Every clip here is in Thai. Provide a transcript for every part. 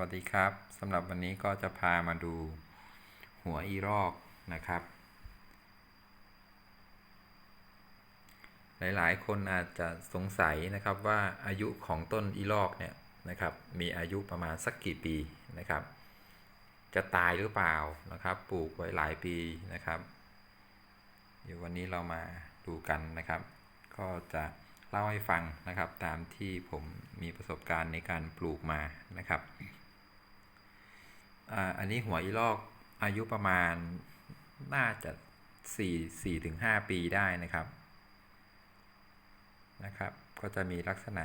วัสดีครับสำหรับวันนี้ก็จะพามาดูหัวอีรอกนะครับ หลาย ๆ คนอาจจะสงสัยนะครับว่าอายุของต้นอีรอกเนี่ยนะครับ มีอายุประมาณสักกี่ปีนะครับ จะตายหรือเปล่านะครับ ปลูกไว้หลายปีนะครับเดี๋ยววันนี้เรามาดูกันนะครับ ก็จะเล่าให้ฟังนะครับตามที่ผมมีประสบการณ์ในการปลูกมานะครับ อ่าอันนี้หัวอีลอกอายุประมาณน่าจะ4 4ถึง5ปีได้นะครับนะครับ ก็จะมีลักษณะ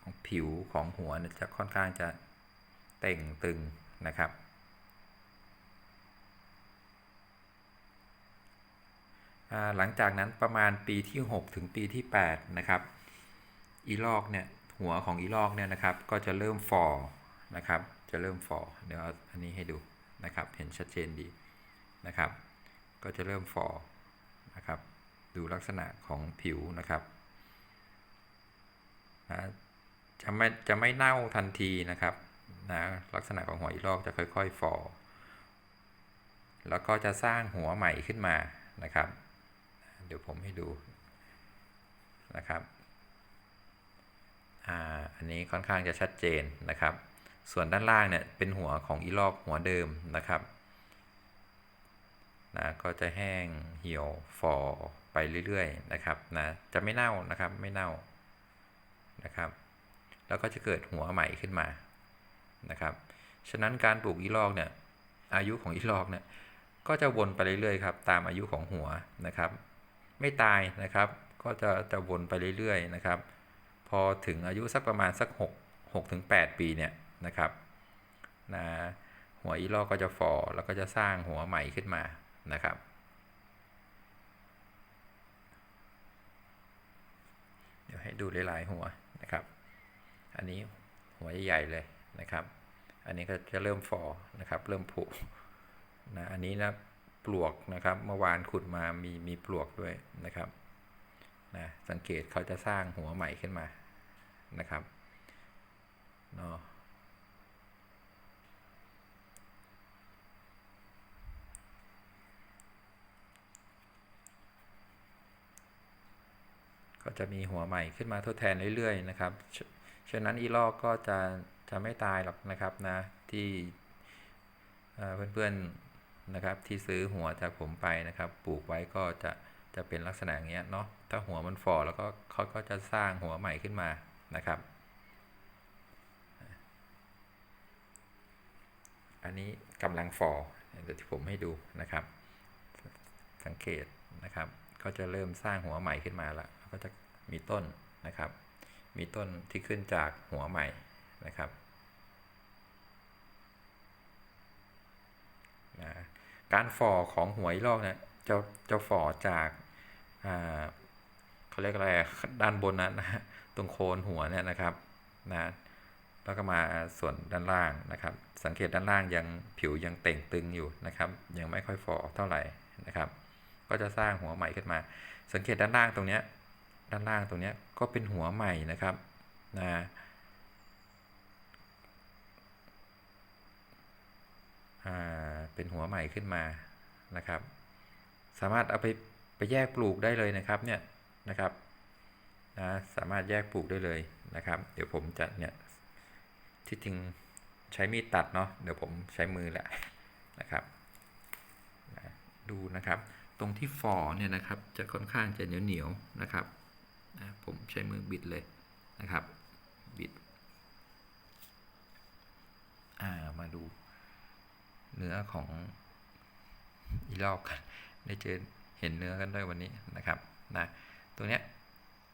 ของผิวของหัวจะค่อนข้างจะเต่งตึงนะครับอ่าหลังจากนั้นประมาณปีที่ 6 ถึงปีที่ 8 นะครับ อีลอกเนี่ยหัวของอีลอกเนี่ยนะครับ ก็จะเริ่มฟอนะครับ จะเริ่มฟอเดี๋ยวเอาอันนี้ให้ดูนะครับ เห็นชัดเจนดีนะครับ ก็จะเริ่มฟอนะครับ ดูลักษณะของผิวนะครับนะจะไม่จะไม่เน่าทันทีนะครับนะลักษณะของหัวอีลอกจะค่อยๆฟอแล้วก็จะสร้างหัวใหม่ขึ้นมานะครับ เดี๋ยวผมให้ดูนะครับอ่าอันนี้ค่อนข้างจะชัดเจนนะครับ ส่วนด้านล่างเนี่ยเป็นหัวของอีลอกหัวเดิมนะครับนะก็จะแห้งเหี่ยวฟอไปเรื่อยๆนะครับนะจะไม่เน่านะครับไม่เน่านะครับ แล้วก็จะเกิดหัวใหม่ขึ้นมานะครับ ฉะนั้นการปลูกอีลอกเนี่ยอายุของอีลอกเนี่ยก็จะวนไปเรื่อยๆครับตามอายุของหัวนะครับ ไม่ตายนะครับ ก็จะจะวนไปเรื่อยๆนะครับ พอถึงอายุสักประมาณสัก6 6ถึง8ปีเนี่ย นะครับนะหัวอีลอกก็จะฟอแล้วก็จะสร้างหัวใหม่ขึ้นมานะครับ เดี๋ยวให้ดูหลายๆหัวนะครับ อันนี้หัวใหญ่ๆเลยนะครับ อันนี้ก็จะเริ่มฟอนะครับ เริ่มผุนะอันนี้นะปลวกนะครับเมื่อวานขุดมามีมีปลวกด้วยนะครับนะสังเกตเขาจะสร้างหัวใหม่ขึ้นมานะครับเนาะ ก็จะมีหัวใหม่ขึ้นมาทดแทนเรื่อยๆนะครับฉฉะนั้นอีลอกก็จะจะไม่ตายหรอกนะครับนะที่เพื่อนๆนะครับที่ซื้อหัวจากผมไปนะครับ ปลูกไว้ก็จะจะเป็นลักษณะอย่างเงี้ยเนาะถ้าหัวมันฝ่อแล้วก็เขาก็จะสร้างหัวใหม่ขึ้นมานะครับ อันนี้กำลังฝ่อเดี๋ยวที่ผมให้ดูนะครับ สังเกตนะครับ ก็จะเริ่มสร้างหัวใหม่ขึ้นมาแล้ว ก็จะมีต้นนะครับ มีต้นที่ขึ้นจากหัวใหม่นะครับนะการฝ่อของหัวอีลอกเนี่ยจะจะฝ่อจากเขาเรียกอะไรด้านบนนั้นนะตรงโคนหัวเนี่ยนะครับนะแล้วก็มาส่วนด้านล่างนะครับ สังเกตด้านล่างยังผิวยังเต่งตึงอยู่นะครับ ยังไม่ค่อยฝ่อเท่าไหร่นะครับ ก็จะสร้างหัวใหม่ขึ้นมา สังเกตด้านล่างตรงเนี้ย ด้านล่างตรงนี้ก็เป็นหัวใหม่นะครับนะเป็นหัวใหม่ขึ้นมานะครับ สามารถเอาไปไปแยกปลูกได้เลยนะครับเนี่ยนะครับนะสามารถแยกปลูกได้เลยนะครับ เดี๋ยวผมจะเนี่ยที่จริงใช้มีดตัดเนาะเดี๋ยวผมใช้มือแหละนะครับดูนะครับ ตรงที่ฟอเนี่ยนะครับจะค่อนข้างจะเหนียวเหนียวนะครับ นะผมใช้มือบิดเลยนะครับบิดอ่ามาดู เนื้อของอีลอกกันได้เจอเห็นเนื้อกันด้วยวันนี้นะครับนะตัวเนี้ย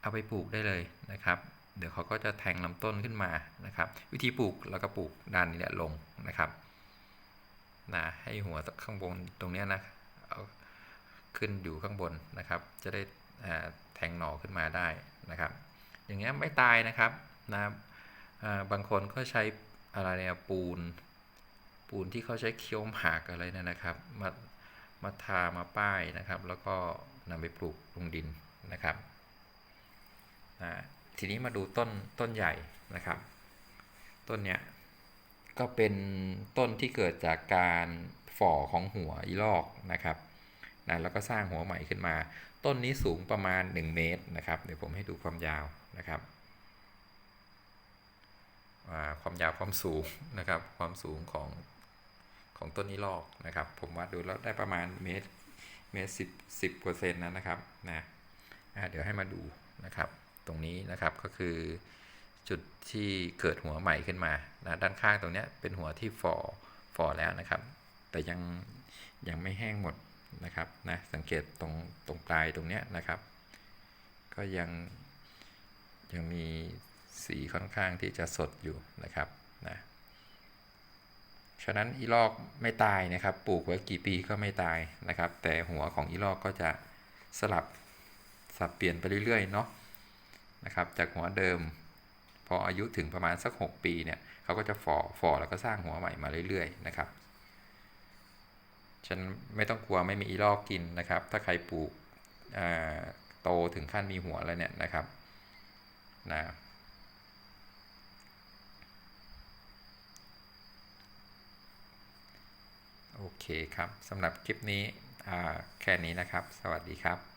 เอาไปปลูกได้เลยนะครับ เดี๋ยวเขาก็จะแทงลำต้นขึ้นมานะครับ วิธีปลูกเราก็ปลูกด้านนี้แหละลงนะครับนะให้หัวข้างบนตรงเนี้ยนะเอาขึ้นอยู่ข้างบนนะครับ จะได้ แทงหน่อขึ้นมาได้นะครับ อย่างเงี้ยไม่ตายนะครับนะบางคนก็ใช้อะไรเนี่ยปูน ปูนที่เขาใช้เคี้ยวหมากอะไรนั่นนะครับ มามาทามาป้ายนะครับ แล้วก็นำไปปลูกลงดินนะครับนะทีนี้มาดูต้นต้นใหญ่นะครับ ต้นเนี้ยก็เป็นต้นที่เกิดจากการฝ่อของหัวอีลอกนะครับนะแล้วก็สร้างหัวใหม่ขึ้นมา ต้นนี้สูงประมาณ 1 เมตรนะครับ เดี๋ยวผมให้ดูความยาวนะครับความยาวความสูงนะครับ ความสูงของของต้นอีลอกนะครับ ผมวัดดูแล้วได้ประมาณเมตรเมตรสิบสิบเปอร์เซ็นต์นะนะครับนะเดี๋ยวให้มาดูนะครับ ตรงนี้นะครับก็คือจุดที่เกิดหัวใหม่ขึ้นมานะด้านข้างตรงนี้เป็นหัวที่ฝ่อฝ่อแล้วนะครับ แต่ยังยังไม่แห้งหมด นะครับนะสังเกตตรงตรงปลายตรงเนี้ยนะครับ ก็ยังยังมีสีค่อนข้างที่จะสดอยู่นะครับนะฉะนั้นอีลอกไม่ตายนะครับ ปลูกไว้กี่ปีก็ไม่ตายนะครับ แต่หัวของอีลอกก็จะสลับสับเปลี่ยนไปเรื่อยๆเนาะนะครับ จากหัวเดิม พออายุถึงประมาณสัก 6 ปีเนี่ยเขาก็จะฝ่อฝ่อแล้วก็สร้างหัวใหม่มาเรื่อยๆนะครับ ฉันไม่ต้องกลัวไม่มีอีลอกกินนะครับ ถ้าใครปลูกอ่าโตถึงขั้นมีหัวแล้วเนี่ยนะครับนะโอเคครับสำหรับคลิปนี้อ่าแค่นี้นะครับ สวัสดีครับ